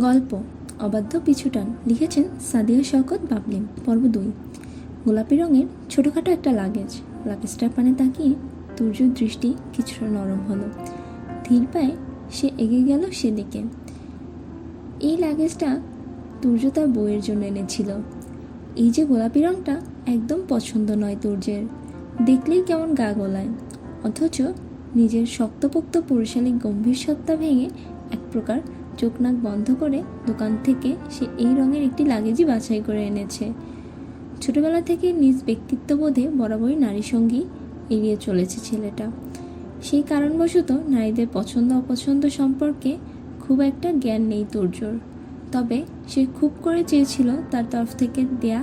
গল্প, অবাধ্য পিছুটান লিখেছেন সাদিয়া শওকত বাবলি, পর্ব দুই। গোলাপি রঙের ছোটোখাটো একটা লাগেজ লাগেজটার পানে তাকিয়ে তুর্যর দৃষ্টি কিছুটা নরম হলো। ধীর পায়ে সে এগিয়ে গেল সেদিকে। এই লাগেজটা তুর্য তার বইয়ের জন্য এনেছিল। এই যে গোলাপি রঙটা একদম পছন্দ নয় তুর্যের দেখলেই কেমন গা গোলায়। অথচ নিজের শক্তপোক্ত পুরুষালী গম্ভীর সত্তা ভেঙে এক প্রকার চোখ নাক বন্ধ করে দোকান থেকে সে এই রঙের একটি লাগেজই বাছাই করে এনেছে। ছোটবেলা থেকে নিজ ব্যক্তিত্ববোধে বরাবরই নারী সঙ্গী এড়িয়ে চলেছে ছেলেটা। সেই কারণবশত নারীদের পছন্দ অপছন্দ সম্পর্কে খুব একটা জ্ঞান নেই তোরজোর। তবে সে খুব করে চেয়েছিল তার তরফ থেকে দেয়া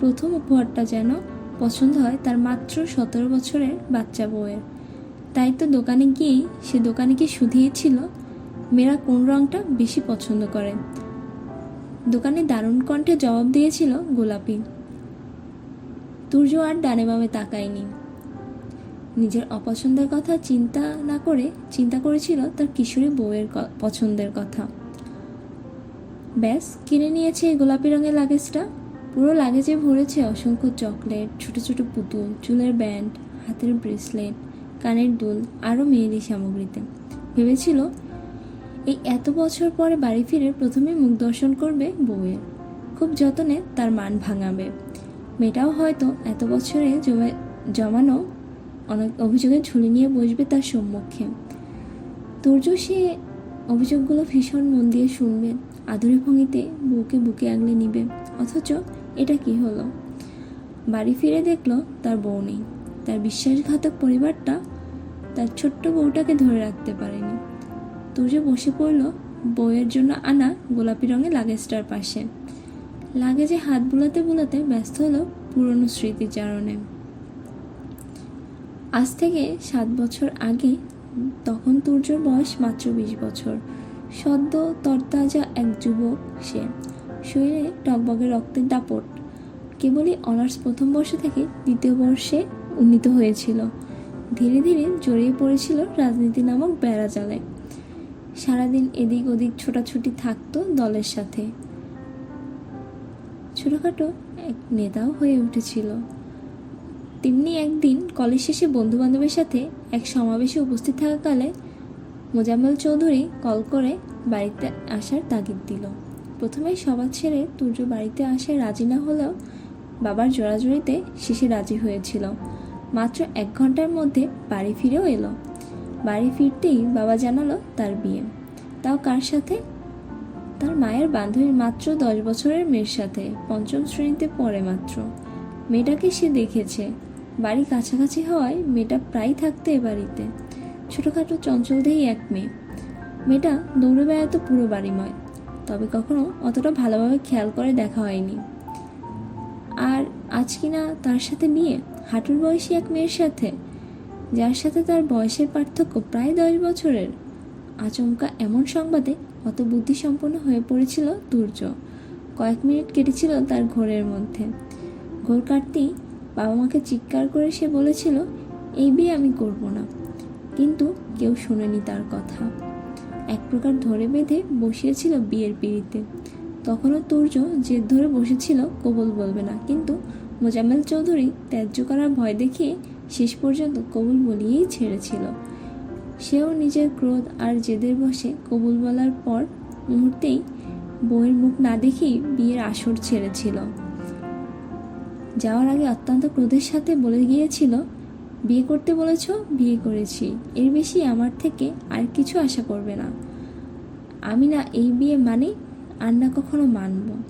প্রথম উপহারটা যেন পছন্দ হয় তার মাত্র সতেরো বছরের বাচ্চা বউয়ের। তাই তো দোকানে গিয়েই সে দোকানে গিয়ে শুধিয়েছিল মেয়েরা কোন রঙটা বেশি পছন্দ করে? দোকানে দারুণ কণ্ঠে জবাব দিয়েছিল গোলাপি। তুর্য আর ডানে বামে তাকায়নি। নিজের অপছন্দের কথা চিন্তা না করে চিন্তা করেছিল তার কিশোরী বউয়ের পছন্দের কথা। ব্যাস, কিনে নিয়েছে এই গোলাপি রঙের লাগেজটা। পুরো লাগেজে ভরেছে অসংখ্য চকলেট, ছোট ছোট পুতুল, চুলের ব্যান্ড, হাতের ব্রেসলেট, কানের দুল, আরও মেয়েলি সামগ্রীতে। ভেবেছিল এই এত বছর পরে বাড়ি ফিরে প্রথমে মুখ দর্শন করবে বউয়ের। খুব যতনে তার মান ভাঙাবে। মেয়েটাও হয়তো এত বছরে জমে জমানো অনেক অভিযোগে ঝুলি নিয়ে বসবে তার সম্মুখে। তুর্য সে অভিযোগগুলো ভীষণ মন দিয়ে শুনবে, আদুরে ভঙ্গিতে বউকে বুকে আগলে নিবে, অথচ এটা কি হলো? বাড়ি ফিরে দেখল তার বউ নেই। তার বিশ্বাসঘাতক পরিবারটা তার ছোট্ট বউটাকে ধরে রাখতে পারেনি। তুর্য বসে পড়ল বইয়ের জন্য আনা গোলাপি রঙের লাগেজটার পাশে। লাগেজে হাত বুলাতে বুলাতে ব্যস্ত হলো পুরনো স্মৃতিচারণে। আজ থেকে সাত বছর আগে, তখন তুর্যর বয়স মাত্র বিশ বছর। সদ্য তরতাজা এক যুবক সে। শরীরে টকবগে রক্তের দাপট। কেবলই অনার্স প্রথম বর্ষ থেকে দ্বিতীয় বর্ষে উন্নীত হয়েছিল। ধীরে ধীরে জড়িয়ে পড়েছিল রাজনীতি নামক বেড়া বেড়াজালে। সারাদিন এদিক ওদিক ছোটাছুটি থাকতো দলের সাথে। ছোটোখাটো এক নেতাও হয়ে উঠেছিল। তেমনি একদিন কলেজ শেষে বন্ধু বান্ধবের সাথে এক সমাবেশে উপস্থিত থাকাকালে মোজাম্মেল চৌধুরী কল করে বাড়িতে আসার তাগিদ দিল। প্রথমে সবার ছেড়ে তুর্য বাড়িতে আসায় রাজি না হলেও বাবার জোড়াজুড়িতে শেষে রাজি হয়েছিল। মাত্র এক ঘণ্টার মধ্যে বাড়ি ফিরেও এলো। বাড়ি ফিরতেই বাবা জানালো তার বিয়ে। তাও কার সাথে? তার মায়ের বান্ধবীর মাত্র দশ বছরের মেয়ের সাথে, পঞ্চম শ্রেণীতে পড়ে মাত্র। মেয়েটাকে সে দেখেছে। বাড়ি কাছাকাছি হওয়ায় মেয়েটা প্রায় থাকতে এ বাড়িতে। ছোটোখাটো চঞ্চলদেহী এক মেয়ে। মেয়েটা দৌড়ে বেড়াতো পুরো বাড়িময়। তবে কখনো অতটা ভালোভাবে খেয়াল করে দেখা হয়নি। আর আজ কিনা তার সাথে বিয়ে? হাঁটুর বয়সী এক মেয়ের সাথে? যার সাথে তার বয়সের পার্থক্য প্রায় দশ বছরের। আচমকা এমন সংবাদে অত বুদ্ধিসম্পন্ন হয়ে পড়েছিল দুর্য। কয়েক মিনিট কেটেছিল তার ঘোরের মধ্যে। ঘোর কাটতেই বাবা মাকে চিৎকার করে সে বলেছিল, এই বিয়ে আমি করব না। কিন্তু কেউ শোনেনি তার কথা। এক প্রকার ধরে বেঁধে বসিয়েছিল বিয়ের পিড়িতে। তখনও তুর্য জেদ ধরে বসেছিল, কবুল বলবে না। কিন্তু মোজাম্মেল চৌধুরী ত্যায্য করার ভয় দেখিয়ে শেষ পর্যন্ত কবুল বলিয়েই ছেড়েছিল। সেও নিজের ক্রোধ আর জেদের বসে কবুল বলার পর মুহূর্তেই বউয়ের মুখ না দেখেই বিয়ের আসর ছেড়েছিল। যাওয়ার আগে অত্যন্ত ক্রোধের সাথে বলে গিয়েছিল, বিয়ে করতে বলেছ, বিয়ে করেছি। এর বেশি আমার থেকে আর কিছু আশা করবে না। আমি না এই বিয়ে মানে আর না কখনো মানব।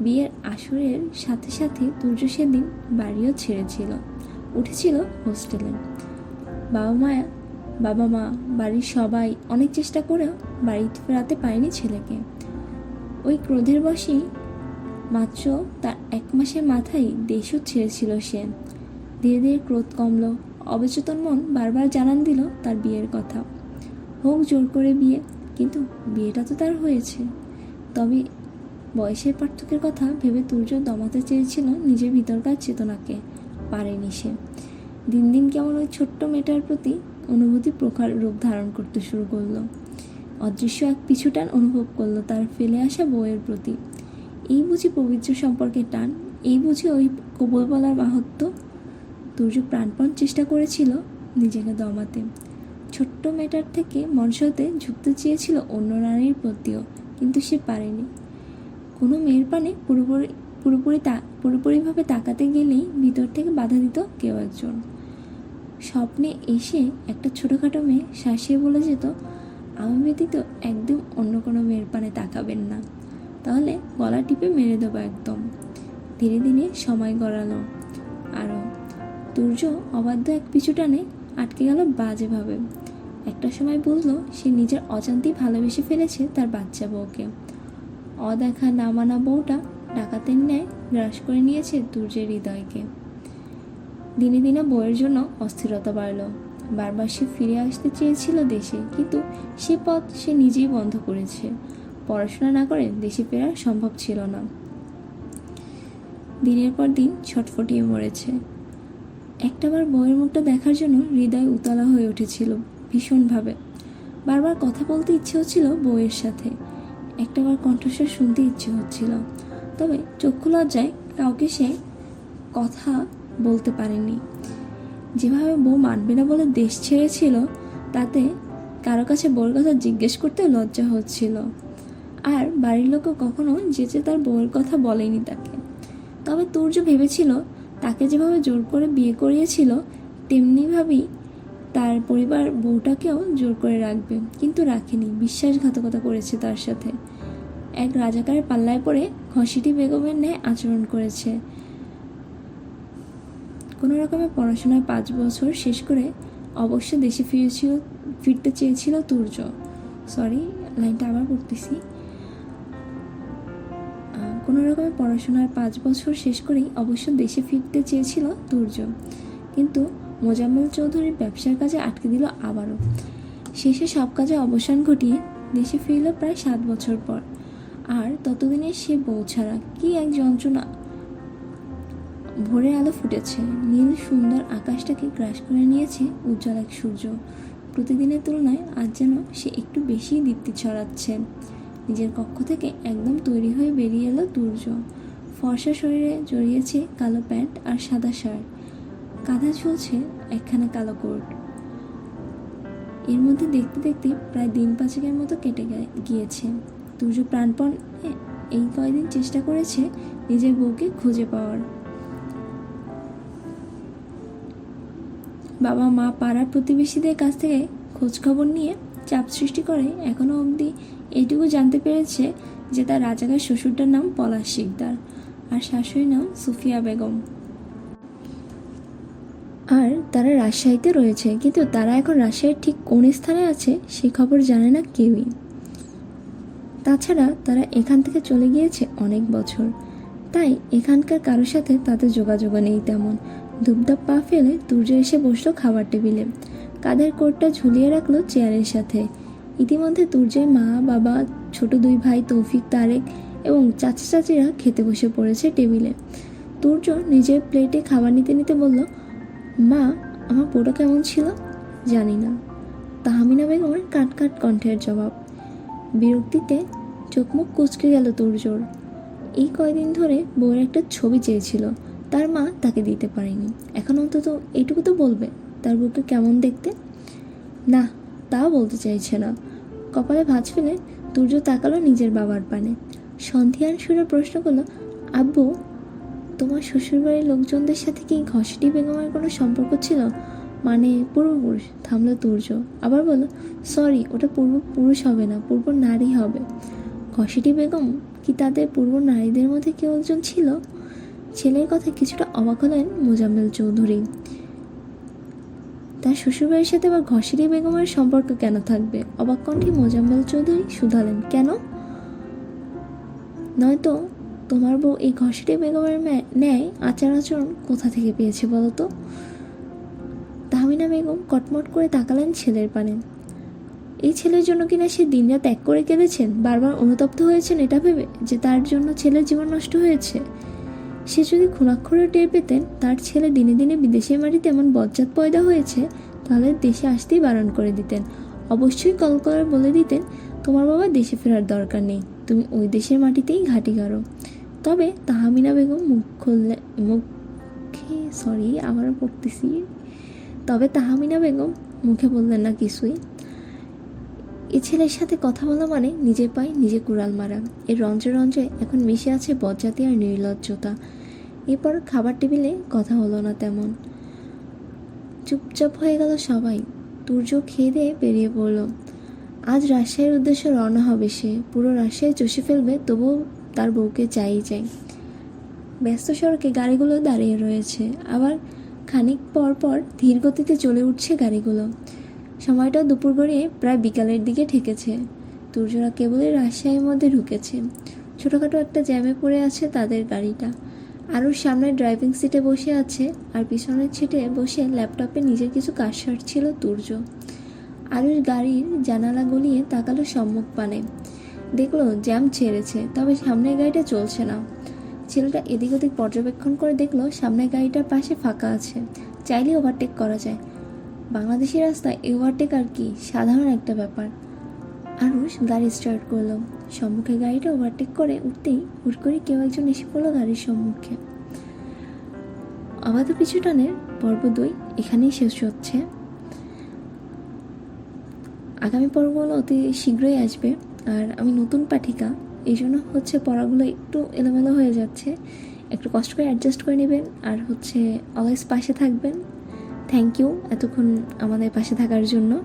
বিয়ের আসরের সাথে সাথে তুর্য সেদিন বাড়িও ছেড়েছিল। উঠেছিল হোস্টেলে। বাবা মা বাবা মা, বাড়ির সবাই অনেক চেষ্টা করেও বাড়িতে ফেরাতে পারেনি ছেলেকে। ওই ক্রোধের বশেই মাত্র তার এক মাসের মাথায় দেশও ছেড়েছিল সে। ধীরে ধীরে ক্রোধ কমলো, অবচেতন মন বারবার জানান দিল তার বিয়ের কথা। হোক জোর করে বিয়ে, কিন্তু বিয়েটা তো তার হয়েছে। তবে বয়সের পার্থক্যের কথা ভেবে তুর্য দমাতে চেয়েছিল নিজের ভিতরকার চেতনাকে। পারেনি সে। দিন দিন কেমন ওই ছোট্ট মেয়েটার প্রতি অনুভূতি প্রখর রূপ ধারণ করতে শুরু করল। অদৃশ্য এক পিছুটান অনুভব করল তার ফেলে আসা বউয়ের প্রতি। এই বুঝি পবিত্র সম্পর্কের টান, এই বুঝি ওই কবল বলার মাহাত্ম। দুর্য প্রাণপণ চেষ্টা করেছিল নিজেকে দমাতে। ছোট্ট মেয়েটার থেকে মনসতে ঝুঁকতে চেয়েছিল অন্য নারীর প্রতিও, কিন্তু সে পারেনি। কোনো মেয়ের পানে পুরোপুরি পুরোপুরি তা পুরোপুরিভাবে তাকাতে গেলেই ভিতর থেকে বাধা দিত কেউ একজন। স্বপ্নে এসে একটা ছোটোখাটো মেয়ে শাসিয়ে বলে যেত আমি ব্যতীত একদম অন্য কোনো মেয়ের পানে তাকাবেন না। তাহলে গলা টিপে মেরে দেবো একদম। ধীরে ধীরে সময় গড়ালো। আরও তুর্য অবাধ্য এক পিছু টানে, আটকে গেল বাজেভাবে। একটা সময় বুঝলো সে নিজের অজান্তেই ভালোবেসে ফেলেছে তার বাচ্চা বউকে। অদেখা না মানা বউটা ডাকাতের ন্যায় গ্রাস করে নিয়েছে দুর্যের হৃদয়কে। দিনে দিনে বউয়ের জন্য অস্থিরতা বাড়ল। বারবার সে ফিরে আসতে চেয়েছিল দেশে, কিন্তু সে পথ সে নিজেই বন্ধ করেছে। পড়াশোনা না করে দেশে ফেরা সম্ভব ছিল না। দিনের পর দিন ছটফটিয়ে মরেছে। একটাবার বইয়ের মুখটা দেখার জন্য হৃদয় উতলা হয়ে উঠেছিল ভীষণভাবে। বারবার কথা বলতে ইচ্ছে হচ্ছিল বউয়ের সাথে। একটাবার কণ্ঠস্বর শুনতে ইচ্ছে হচ্ছিল। তবে চক্ষু লজ্জায় কাউকে সে কথা বলতে পারেনি। যেভাবে বউ মানবে না বলে দেশ ছেড়েছিল, তাতে কারও কাছে বউর কথা জিজ্ঞেস করতে লজ্জা হচ্ছিল। আর বাড়ির লোকও কখনো যেচে তার বউয়ের কথা বলেনি তাকে। তবে তুর্য ভেবেছিল, তাকে যেভাবে জোর করে বিয়ে করিয়েছিল, তেমনিভাবেই তার পরিবার বউটাকেও জোর করে রাখবে। কিন্তু রাখেনি, বিশ্বাসঘাতকতা করেছে তার সাথে। এক রাজাকারের পাল্লায় পড়ে ঘসিটি বেগমের ন্যায় আচরণ করেছে। কোনো রকমে পড়াশোনায় পাঁচ বছর শেষ করে অবশ্য দেশে ফিরেছিল, ফিরতে চেয়েছিল তুর্য। সরি লাইনটা আবার পড়তেছি। কোনো রকমে পড়াশোনার পাঁচ বছর শেষ করেই অবশ্য দেশে ফিরতে চেয়েছিল তুর্য। কিন্তু মোজাম্মেল চৌধুরীর ব্যবসার কাজে আটকে দিল আবারও। শেষে সব কাজে অবসান ঘটিয়ে দেশে ফিরল প্রায় সাত বছর পর। আর ততদিনে সে ছাড়া কি এক যন্ত্রণা? ভোরের আলো ফুটেছে। নীল সুন্দর আকাশটাকে গ্রাস করে নিয়েছে উজ্জ্বল এক সূর্য। প্রতিদিনের তুলনায় আজ যেন সে একটু বেশি দীপ্তি ছড়াচ্ছে। নিজের কক্ষ থেকে একদম তৈরি হয়ে বেরিয়ে এলো দুর্য। ফর্সা শরীরে জড়িয়েছে কালো প্যান্ট আর সাদা শার্ট। কাঁধা ঝুলছে একখানা কালো কোট। এর মধ্যে দেখতে দেখতে প্রায় দিন পাঁচেকের মতো কেটে গিয়েছে। তুর্য প্রাণপণ এই কয়দিন চেষ্টা করেছে নিজের বউকে খুঁজে পাওয়ার। বাবা মা পাড়ার প্রতিবেশীদের কাছ থেকে খোঁজখবর নিয়ে চাপ সৃষ্টি করে এখনও অবধি এইটুকু জানতে পেরেছে যে তার রাজাকার শ্বশুরটার নাম পলাশ শিকদার আর শাশুড়ির নাম সুফিয়া বেগম। আর তারা রাজশাহীতে রয়েছে, কিন্তু তারা এখন রাজশাহীর ঠিক কোন স্থানে আছে সে খবর জানে না কেউই। তাছাড়া তারা এখান থেকে চলে গিয়েছে অনেক বছর। তাই এখানকার কারোর সাথে তাদের যোগাযোগ নেই তেমন। ধূপধাপ পা ফেলে তুর্য এসে বসল খাবার টেবিলে। কাঁধের কোটটা ঝুলিয়ে রাখল চেয়ারের সাথে। ইতিমধ্যে তুর্যের মা, বাবা, ছোট দুই ভাই তৌফিক তারেক এবং চাচা চাচিরা খেতে বসে পড়েছে টেবিলে। তুর্য নিজের প্লেটে খাবার নিতে নিতে বলল, মা, আমার পোটা কেমন ছিল? জানি না। তাহমিনা বেগমের কাট কাট কণ্ঠের জবাব। বিরক্তিতে চোখমুখ কুচকে গেল তুর্যর এই কয়দিন ধরে বউয়ের একটা ছবি চেয়েছিল। তার মা তাকে দিতে পারেনি। এখন অন্তত এইটুকু তো বলবে। তার বউকে কেমন দেখতে? না, তাও বলতে চাইছে না। কপালে ভাঁজ ফেলে তুর্য তাকালো নিজের বাবার পানে। সন্ধিয়ান সুরে প্রশ্ন করল, আব্বু, তোমার শ্বশুরবাড়ির লোকজনদের সাথে কি ঘসিটি বেগমের কোনো সম্পর্ক ছিল? মানে পূর্বপুরুষ, থামলো তুর্য আবার বলো সরি, ওটা পূর্বপুরুষ হবে না, পূর্ব নারী হবে। ঘসিটি বেগম, কি তাদের পূর্ব নারীদের মধ্যে কেউ একজন ছিল? ছেলের কথা কিছুটা অবাক হলেন মোজাম্মেল চৌধুরী। তার শ্বশুরবাড়ির সাথে আবার ঘসিটি বেগমের সম্পর্ক কেন থাকবে? অবাক কণ্ঠে মোজাম্মেল চৌধুরী শুধালেন, কেন? নয়তো তোমার বউ এই ঘসিটি বেগমের ন্যায় আচার আচরণ কোথা থেকে পেয়েছে বলো তো? তাহমিনা বেগম কটমট করে তাকালেন ছেলের পানে। এই ছেলের জন্য কিনা সে দিনরাত এক করে কেঁদেছেন? বারবার অনুতপ্ত হয়েছেন এটা ভেবে যে তার জন্য ছেলের জীবন নষ্ট হয়েছে? সে যদি খুনাক্ষরে টের পেতেন, তার ছেলে দিনে দিনে বিদেশের মাটিতে এমন বজ্জাত পয়দা হয়েছে, তাহলে দেশে আসতেই বারণ করে দিতেন। অবশ্যই কল করে বলে দিতেন, তোমার বাবা দেশে ফেরার দরকার নেই, তুমি ওই দেশের মাটিতেই ঘাঁটি গাড়ো। তবে তাহামিনা বেগম মুখ খুললে মুখে সরি আবারও পড়তেছি। তবে তাহামিনা বেগম মুখে বললেন না কিছুই। এ ছেলের সাথে কথা বলা মানে নিজে পায়ে নিজে কুড়াল মারা। এর রঞ্জে রঞ্জে এখন মিশে আছে বজ্জাতি আর নির্লজ্জতা। এরপর খাবার টেবিলে কথা হলো না তেমন। চুপচাপ হয়ে গেল সবাই। তুর্য খেয়ে দিয়ে বেরিয়ে পড়ল। আজ রাজশাহীর উদ্দেশ্যে রওনা হবে সে। পুরো রাজশাহী চষে ফেলবে, তবুও তার বউকে চাই চাই। ব্যস্ত সড়কে গাড়িগুলো দাঁড়িয়ে রয়েছে। আবার খানিক পর পর ধীর গতিতে চলে উঠছে গাড়িগুলো। সময়টা দুপুর গড়িয়ে প্রায় বিকালের দিকে ঠেকেছে। তুর্যরা কেবলই রাজশাহীর মধ্যে ঢুকেছে। ছোটোখাটো একটা জ্যামে পড়ে আছে তাদের গাড়িটা। আরও সামনে ড্রাইভিং সিটে বসে আছে আর পিছনের সিটে বসে ল্যাপটপে নিজের কিছু কাজ সারছিল তুর্য আরুর গাড়ির জানালা গলিয়ে তাকালো সম্মুখ পানে। দেখল জ্যাম ছেড়েছে, তবে সামনের গাড়িটা চলছে না। ছেলেটা এদিক ওদিক পর্যবেক্ষণ করে দেখল সামনের গাড়িটার পাশে ফাঁকা আছে। চাইলে ওভারটেক করা যায়। বাংলাদেশি রাস্তায় ওভারটেক আর কি? সাধারণ একটা ব্যাপার। আরুষ গাড়ি স্টার্ট করল। সম্মুখে গাড়িটা ওভারটেক করে উঠতেই হুট করে কেউ একজন এসে পড়ল গাড়ির সম্মুখে। অবাধ পিছু টানের পর্ব দুই এখানেই শেষ হচ্ছে। আগামী পর্বগুলো অতি শীঘ্রই আসবে। আর আমি নতুন পাঠিকা এই জন্য হচ্ছে পড়াগুলো একটু এলোমেলো হয়ে যাচ্ছে। একটু কষ্ট করে অ্যাডজাস্ট করে নেবেন আর হচ্ছে অলওয়েজ পাশে থাকবেন। থ্যাংক ইউ এতক্ষণ আমাদের পাশে থাকার জন্য।